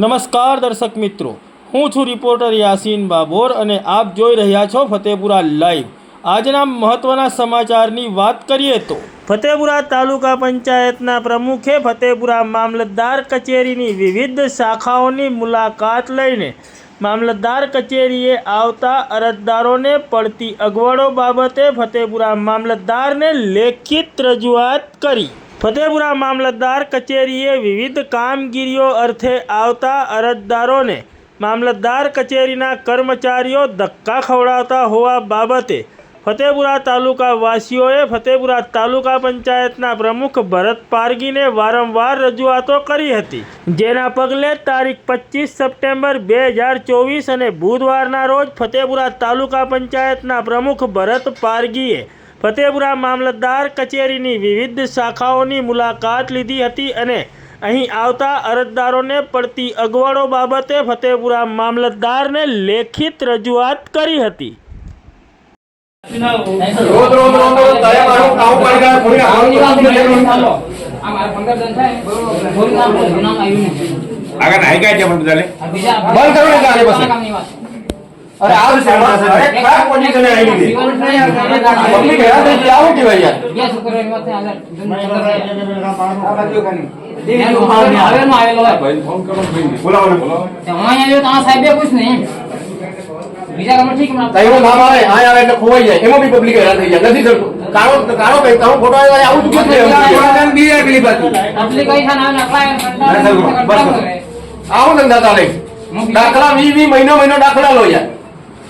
નમસ્કાર દર્શક મિત્રો. હું છું રિપોર્ટર યાસીન બાબોર અને આપ જોઈ રહ્યા છો ફતેપુરા લાઈવ. આજના મહત્વના સમાચારની વાત કરીએ તો, ફતેપુરા તાલુકા પંચાયતના પ્રમુખે ફતેપુરા મામલતદાર કચેરીની વિવિધ શાખાઓની મુલાકાત લઈને મામલતદાર કચેરીએ આવતા અરજદારોને પડતી અગવડો બાબતે ફતેપુરા મામલતદારને લેખિત રજૂઆત કરી. ફતેપુરા મામલતદાર કચેરીએ વિવિધ કામગીરીઓ અર્થે આવતા અરજદારોને મામલતદાર કચેરીના કર્મચારીઓ ધક્કા ખવડાવતા હોવા બાબતે ફતેપુરા તાલુકા વાસીઓએ ફતેપુરા તાલુકા પંચાયતના પ્રમુખ ભરત પારગીને વારંવાર રજૂઆતો કરી હતી. જેના પગલે તારીખ પચીસ સપ્ટેમ્બર બે હજાર ચોવીસ અને બુધવારના રોજ ફતેપુરા તાલુકા પંચાયતના પ્રમુખ ભરત પારગીએ ફતેપુરા મામલતદાર કચેરીની વિવિધ શાખાઓની મુલાકાત લીધી હતી અને અહીં આવતા અરજદારોને પડતી અગવડો બાબતે ફતેપુરા મામલતદારને લેખિત રજૂઆત કરી હતી. આગળ આ મારા પંદર જણ થાય થોડી નામ બોલ નામ આવ્યું નહીં. આગળ નાઈ ગયા છે પણ બધાને. બંધ કરો ને બસ કામની વાત. અરે આવ છે અરે ખરાબ પોઝિશન આવી ગઈ પબ્લિક હેરાન થઈ ગઈ આવું કેવાય યાર. બે છોકરીઓની એમાં છે તો આ સાહેબે પૂછ નહીં. બીજા નામ આવે આ આવે એટલે ખોવાઈ જાય. એમાં બી પબ્લિક હેરાન થઈ જાય. નથી થતું. કાળો કાળો કઈ કાળો ફોટો આવે આવું જ કેમ નહીં દાખલા વી વી મહિનો મહિનો દાખલા લો યાર.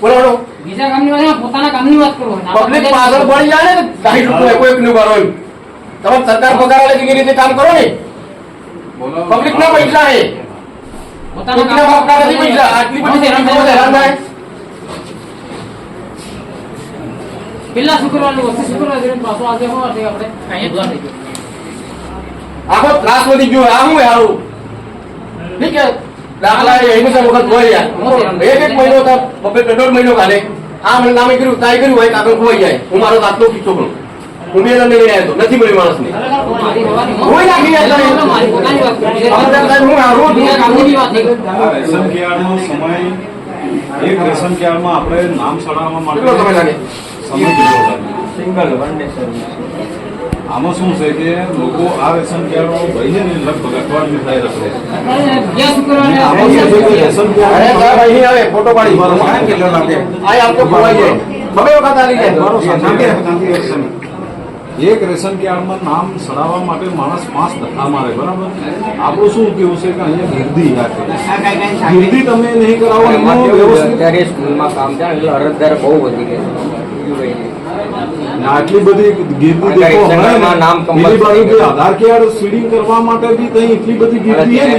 બોલો બોલો. બીજા કામની વાત પોતાના કામની વાત કરો. પબ્લિક પાછળ પડી જાય ને સાઈડ રૂપિયા કોઈ એકનું કરો તમે સરકાર પગાર કે રીતે કામ કરો ને? પબ્લિક ના પૈસા હે પોતાના કોકના બાપના નથી પૈસા. આટલી બધી હેરાન થાય. પેલા શુક્રવાર વસ્તુ શુક્રવાર જેવું પાછો આજે હોય એટલે આપણે? અહીંયા જોવા આખો ત્રાસ વધી ગયો. આ હું હારું? ઠીક છે. દાખલા એનું એની વખત ખોવાઈ યાર એક એક મહિનો તો બબે બે દોઢ મહિનો કાલે આ મને નામે કર્યું તાય કર્યું હોય કાગળ ખોવાઈ જાય. હું મારો આટલો કિસ્સો પણ હું લઈને આવ્યો નથી મળી માણસ ને કોઈ નાખી જાય એક રેશન કાર્ડમાં આપણે નામ ચડાવવા માટે સિંગલ વન ડે લાગે આમાં શું છે કે લોકો આ રેશન કાર્ડ ભાઈને ને લગભગ અઠવાડિયું થાય રખડે છે. છે. એક રેશન કાર્ડમાં નામ ચડાવવા માટે માણસ પાંચ ધક્કા મારે બરાબર? આપણું શું કેવું છે કે અહીંયા ગીર્દી રાખે. ગીર્દી તમે નહીં કરાવો એમાં છે, સ્કૂલમાં કામ ચાલે એટલે અરજદાર બહુ વધી ગયા છે. આટલી બધી ગીર્દી દેખો નામ ને બાજુ આધાર કાર્ડ સ્વીડિંગ કરવા માટે બી તઈ એટલી બધી ગીર્દી હે ને.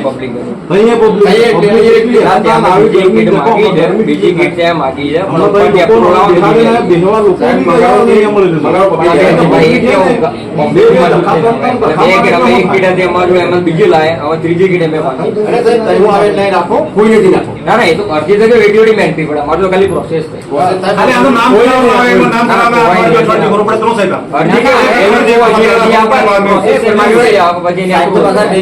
તઈ તઈ એ એટલી ત્યાં આવી બીજી દેખો, બીજી કીટ ત્યાં માગી છે, પણ ઉપરથી લોકો approval આવે બેહવા લોકો મંગાવો મળે મગાવ? ધક્કા બે કીટ અમે એક ધક્કા દે અમારું, એમાં બીજી લાય હવે ત્રીજી કીટ મે પાછી. અરે સાહેબ તઈ આવે લઈ રાખો કોઈ નથી રાખો. ના ના એ તો અરજી તો વેટીઓડી માં entry પડે અમારે ખાલી પ્રોસેસ છે. અરે આનું નામ કોઈ ખરાબ આવે, એમાં નામ ખરાબ આવે, કોઈ આપણે અઠવાડિયે ખબર પડે તો સાહેબ. અરજી કે એમાં જે અરજી અરજી આપે, process એમાં જોઈ આવે, પછી એની approval થાય.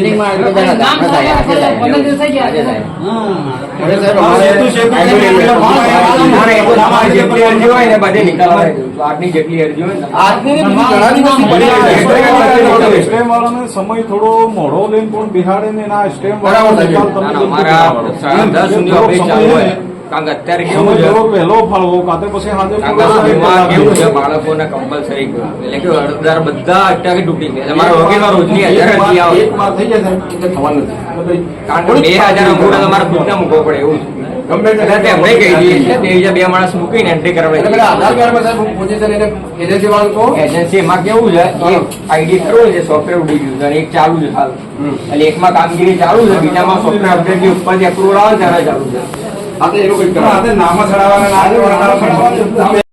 નામ થાય પંદર દિવસ થઈ ગયા. અરે સાહેબ આ અમારે સેતુ સેતુ આ સેતુ જોડે સેતુ ના, ના, એ તો તમારી જેટલી અરજી હોય સમય થોડો મોડો લઈને પણ બિહાડે ને ના સ્ટેમ કારણ કે અત્યારે કેવું છે? પહેલો ફાળવો કાતે પછી હાજર કેવું છે? બાળકોને કમ્પલસરી એટલે કે અડધાર બધા અત્યારે તૂટી ગયા. એટલે મારા વકીલમાં રોજની હજાર અરજી આવે. એક વાર થઈ જશે એટલે થવાનું નથી. કારણ કે બે હજાર અંગૂઠો તમારે ખુદને મૂકવો પડે એવું ગમે તે એટલે તેમને કહી દઈએ બે હજાર બે માણસ મૂકીને એન્ટ્રી એટલે પેલા કરવા આધાર કાર્ડમાં સાહેબ પોઝિશન એને એજન્સી વાળાને એજન્સી એજન્સીમાં કેવું છે? એક આઈડી ખરું છે સોફ્ટવેર ઉડી ગયું છે એક ચાલુ છે હાલ એટલે એકમાં કામગીરી ચાલુ છે બીજામાં સોફ્ટવેર અપડેટ ઉપરથી અપ્રુવલ આવે ત્યારે ચાલુ છે. હા, તો એનું કંઈક કરો. નામ ચડાવવાના ના